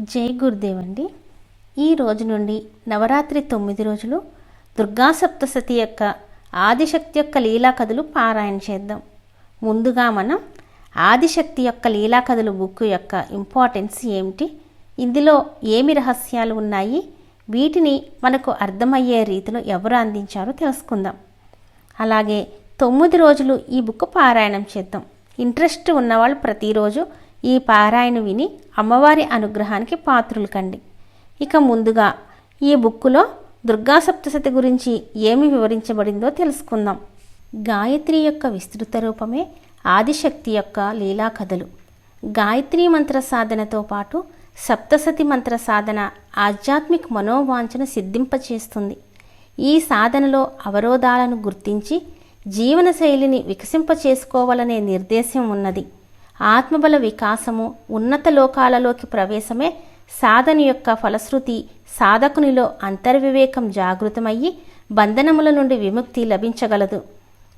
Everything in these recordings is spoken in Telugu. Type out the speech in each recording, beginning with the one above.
జై గురుదేవ్ అండి ఈ రోజు నుండి నవరాత్రి తొమ్మిది రోజులు దుర్గా సప్తశతి యొక్క ఆదిశక్తి యొక్క లీలా కథలు పారాయణ చేద్దాం. ముందుగా మనం ఆదిశక్తి యొక్క లీలా కథలు బుక్ యొక్క ఇంపార్టెన్స్ ఏమిటి? ఇందులో ఏమి రహస్యాలు ఉన్నాయి? వీటిని మనకు అర్థమయ్యే రీతిలో ఎవరు అందించారో తెలుసుకుందాం. అలాగే తొమ్మిది రోజులు ఈ బుక్ పారాయణం చేద్దాం. ఇంట్రెస్ట్ ఉన్నవాళ్ళు ప్రతిరోజు ఈ పారాయణ విని అమ్మవారి అనుగ్రహానికి పాత్రులు కండి ఇక ముందుగా ఈ బుక్కులో దుర్గా సప్తశతి గురించి ఏమి వివరించబడిందో తెలుసుకుందాం. గాయత్రి యొక్క విస్తృత రూపమే ఆదిశక్తి యొక్క లీలా కథలు. గాయత్రి మంత్ర సాధనతో పాటు సప్తసతి మంత్ర సాధన ఆధ్యాత్మిక మనోవాంఛను సిద్ధింపచేస్తుంది. ఈ సాధనలో అవరోధాలను గుర్తించి జీవనశైలిని వికసింప చేసుకోవాలనే నిర్దేశం ఉన్నది. ఆత్మబల వికాసము ఉన్నత లోకాలలోకి ప్రవేశమే సాధన యొక్క ఫలశ్రుతి సాధకునిలో అంతర్వివేకం జాగృతమయ్యి బంధనముల నుండి విముక్తి లభించగలదు.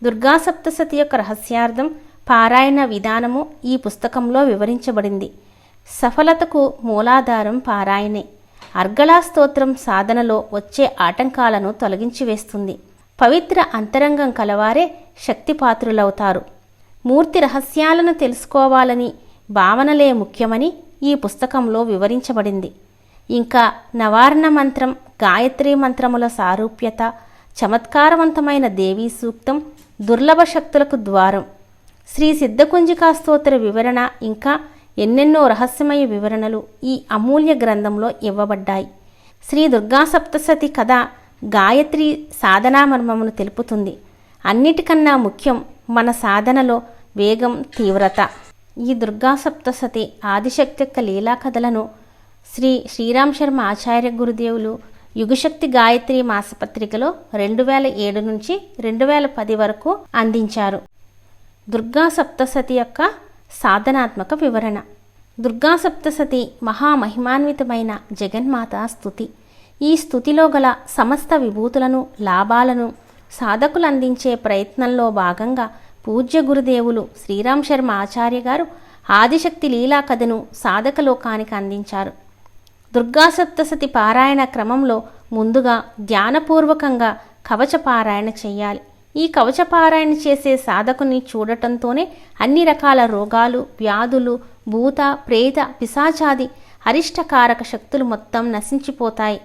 దుర్గా సప్తసతి యొక్క రహస్యార్థం పారాయణ విధానము ఈ పుస్తకంలో వివరించబడింది. సఫలతకు మూలాధారం పారాయణే. అర్గళా స్తోత్రం సాధనలో వచ్చే ఆటంకాలను తొలగించి వేస్తుంది పవిత్ర అంతరంగం కలవారే శక్తిపాత్రులవుతారు. మూర్తి రహస్యాలను తెలుసుకోవాలని భావనలే ముఖ్యమని ఈ పుస్తకంలో వివరించబడింది. ఇంకా నవారణ మంత్రం గాయత్రి మంత్రముల సారూప్యత చమత్కారవంతమైన దేవీ సూక్తం దుర్లభ శక్తులకు ద్వారం. శ్రీ సిద్ధకుంజికా స్తోత్ర వివరణ ఇంకా ఎన్నెన్నో రహస్యమయ వివరణలు ఈ అమూల్య గ్రంథంలో ఇవ్వబడ్డాయి. శ్రీ దుర్గా సప్తసతి కథ గాయత్రి సాధనా మర్మమును తెలుపుతుంది. అన్నిటికన్నా ముఖ్యం మన సాధనలో వేగం తీవ్రత. ఈ దుర్గా సప్తసతి ఆదిశక్తి యొక్క లీలా కథలను శ్రీ శ్రీరామ్ శర్మ ఆచార్య గురుదేవులు యుగశక్తి గాయత్రి మాసపత్రికలో రెండు వేల ఏడు నుంచి రెండు వేల పది వరకు అందించారు. దుర్గా సప్తసతి యొక్క సాధనాత్మక వివరణ. దుర్గా సప్తసతి మహామహిమాన్వితమైన జగన్మాత స్థుతి. ఈ స్థుతిలో గల సమస్త విభూతులను లాభాలను సాధకులు అందించే ప్రయత్నంలో భాగంగా పూజ్య గురుదేవులు శ్రీరామ్ శర్మ ఆచార్య గారు ఆదిశక్తి లీలా కథను సాధక లోకానికి అందించారు. దుర్గా సప్తసతి పారాయణ క్రమంలో ముందుగా ధ్యానపూర్వకంగా కవచ పారాయణ చేయాలి. ఈ కవచ పారాయణ చేసే సాధకుని చూడటంతోనే అన్ని రకాల రోగాలు వ్యాధులు భూత ప్రేత పిశాచాది అరిష్టకారక శక్తులు మొత్తం నశించిపోతాయి.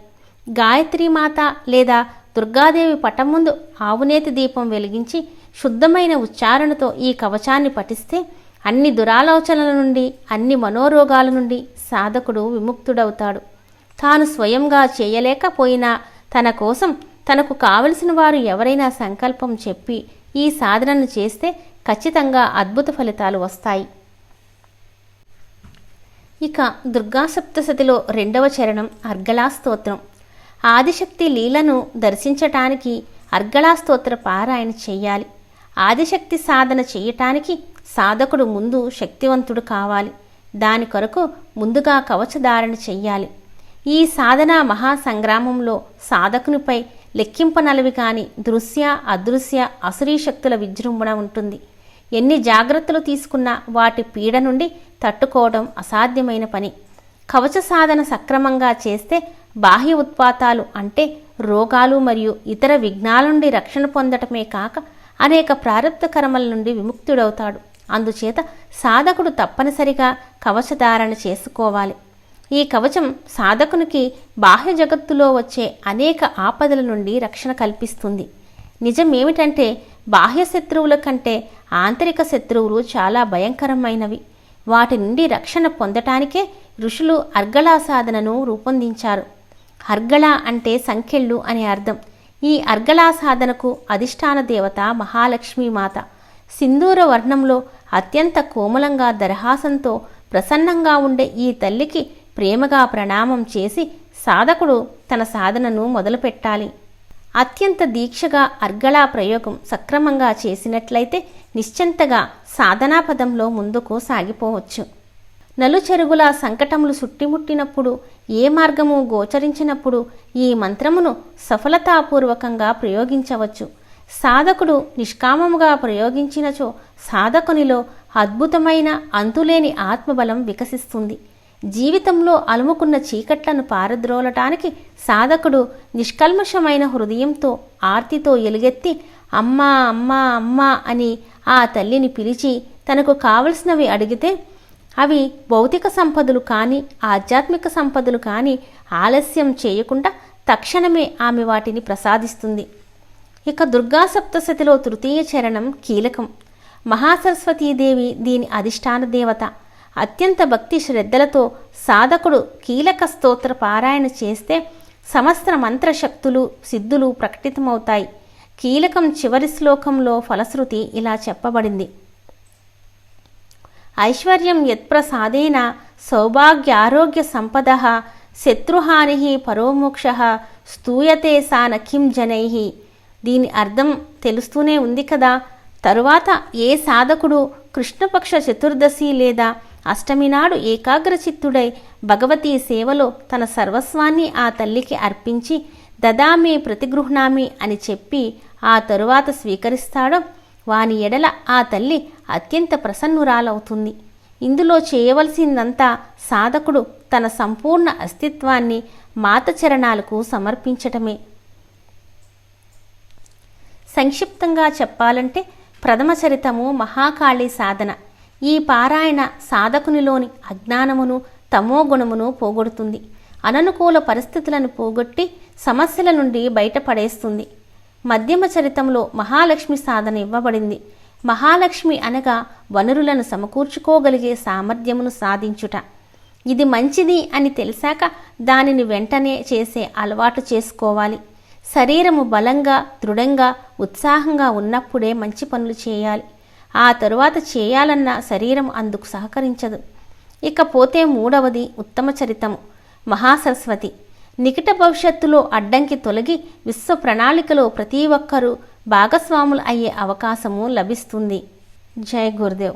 గాయత్రీమాత లేదా దుర్గాదేవి పటం ముందు ఆవునేతి దీపం వెలిగించి శుద్ధమైన ఉచ్చారణతో ఈ కవచాన్ని పఠిస్తే అన్ని దురాలోచనల నుండి అన్ని మనోరోగాల నుండి సాధకుడు విముక్తుడవుతాడు. తాను స్వయంగా చేయలేకపోయినా తన కోసం తనకు కావలసిన వారు ఎవరైనా సంకల్పం చెప్పి ఈ సాధనను చేస్తే ఖచ్చితంగా అద్భుత ఫలితాలు వస్తాయి. ఇక దుర్గాసప్తసతిలో రెండవ చరణం అర్గలా స్తోత్రం ఆదిశక్తి లీలను దర్శించటానికి అర్గళాస్తోత్ర పారాయణ చేయాలి. ఆదిశక్తి సాధన చేయటానికి సాధకుడు ముందు శక్తివంతుడు కావాలి. దాని కొరకు ముందుగా కవచధారణ చెయ్యాలి ఈ సాధన మహాసంగ్రామంలో సాధకునిపై లెక్కింపనలవి కాని దృశ్య అదృశ్య అసురీ శక్తుల విజృంభణ ఉంటుంది. ఎన్ని జాగ్రత్తలు తీసుకున్నా వాటి పీడ నుండి తట్టుకోవడం అసాధ్యమైన పని. కవచ సాధన సక్రమంగా చేస్తే బాహ్య ఉత్పాతాలు అంటే రోగాలు మరియు ఇతర విఘ్నాల నుండి రక్షణ పొందటమే కాక అనేక ప్రారంభ కర్మల నుండి విముక్తుడవుతాడు. అందుచేత సాధకుడు తప్పనిసరిగా కవచధారణ చేసుకోవాలి. ఈ కవచం సాధకునికి బాహ్య జగత్తులో వచ్చే అనేక ఆపదల నుండి రక్షణ కల్పిస్తుంది. నిజం ఏమిటంటే బాహ్య శత్రువుల కంటే ఆంతరిక శత్రువులు చాలా భయంకరమైనవి. వాటి నుండి రక్షణ పొందటానికే ఋషులు అర్గళా సాధనను రూపొందించారు. అర్గళ అంటే సంఖ్యళ్ళు అని అర్థం. ఈ అర్గళా సాధనకు అధిష్టాన దేవత మహాలక్ష్మీమాత సింధూర వర్ణంలో అత్యంత కోమలంగా దరహాసంతో ప్రసన్నంగా ఉండే ఈ తల్లికి ప్రేమగా ప్రణామం చేసి సాధకుడు తన సాధనను మొదలుపెట్టాలి. అత్యంత దీక్షగా అర్గళా ప్రయోగం సక్రమంగా చేసినట్లయితే నిశ్చంతగా సాధనాపదంలో ముందుకు సాగిపోవచ్చు. నలుచెరుగుల సంకటములు చుట్టిముట్టినప్పుడు ఏ మార్గము గోచరించినప్పుడు ఈ మంత్రమును సఫలతాపూర్వకంగా ప్రయోగించవచ్చు. సాధకుడు నిష్కామముగా ప్రయోగించినచో సాధకునిలో అద్భుతమైన అంతులేని ఆత్మబలం వికసిస్తుంది. జీవితంలో అలుముకున్న చీకట్లను పారద్రోలటానికి సాధకుడు నిష్కల్మషమైన హృదయంతో ఆర్తితో ఎలుగెత్తి అమ్మా అమ్మా అమ్మా అని ఆ తల్లిని పిలిచి తనకు కావలసినవి అడిగితే అవి భౌతిక సంపదలు కానీ ఆధ్యాత్మిక సంపదలు కానీ ఆలస్యం చేయకుండా తక్షణమే ఆమె వాటిని ప్రసాదిస్తుంది. ఇక దుర్గా సప్తశతిలో తృతీయ చరణం కీలకం. మహాసరస్వతీదేవి దీని అధిష్టాన దేవత. అత్యంత భక్తి శ్రద్ధలతో సాధకుడు కీలక స్తోత్ర పారాయణ చేస్తే సమస్త మంత్రశక్తులు సిద్ధులు ప్రకటితమవుతాయి. కీలకం చివరి శ్లోకంలో ఫలశ్రుతి ఇలా చెప్పబడింది. ఐశ్వర్యం యత్ప్రసాదేన సౌభాగ్యారోగ్య సంపద శత్రుహాని పరోమోక్ష స్తూయతే సా కిం జనై దీని అర్థం తెలుస్తూనే ఉంది కదా. తరువాత ఏ సాధకుడు కృష్ణపక్ష చతుర్దశి లేదా అష్టమి నాడు ఏకాగ్రచిత్తుడై భగవతీ సేవలో తన సర్వస్వాన్ని ఆ తల్లికి అర్పించి దదామి ప్రతిగృహ్ణామి అని చెప్పి ఆ తరువాత స్వీకరిస్తాడో వాని ఎడల ఆ తల్లి అత్యంత ప్రసన్నురాలవుతుంది. ఇందులో చేయవలసిందంతా సాధకుడు తన సంపూర్ణ అస్తిత్వాన్ని మాత చరణాలకు సమర్పించటమే. సంక్షిప్తంగా చెప్పాలంటే ప్రథమ చరితము మహాకాళి సాధన. ఈ పారాయణ సాధకునిలోని అజ్ఞానమును తమోగుణమును పోగొడుతుంది. అననుకూల పరిస్థితులను పోగొట్టి సమస్యల నుండి బయటపడేస్తుంది. మధ్యమ చరితంలో మహాలక్ష్మి సాధన ఇవ్వబడింది. మహాలక్ష్మి అనగా వనరులను సమకూర్చుకోగలిగే సామర్థ్యమును సాధించుట. ఇది మంచిది అని తెలిసాక దానిని వెంటనే చేసే అలవాటు చేసుకోవాలి. శరీరము బలంగా దృఢంగా ఉత్సాహంగా ఉన్నప్పుడే మంచి పనులు చేయాలి. ఆ తరువాత చేయాలన్న శరీరం అందుకు సహకరించదు. ఇకపోతే మూడవది ఉత్తమ చరితము మహాసరస్వతి. నికట భవిష్యత్తులో అడ్డంకి తొలగి విశ్వ ప్రణాళికలో ప్రతి ఒక్కరూ భాగస్వాములు అయ్యే అవకాశము లభిస్తుంది. జై గురుదేవ్.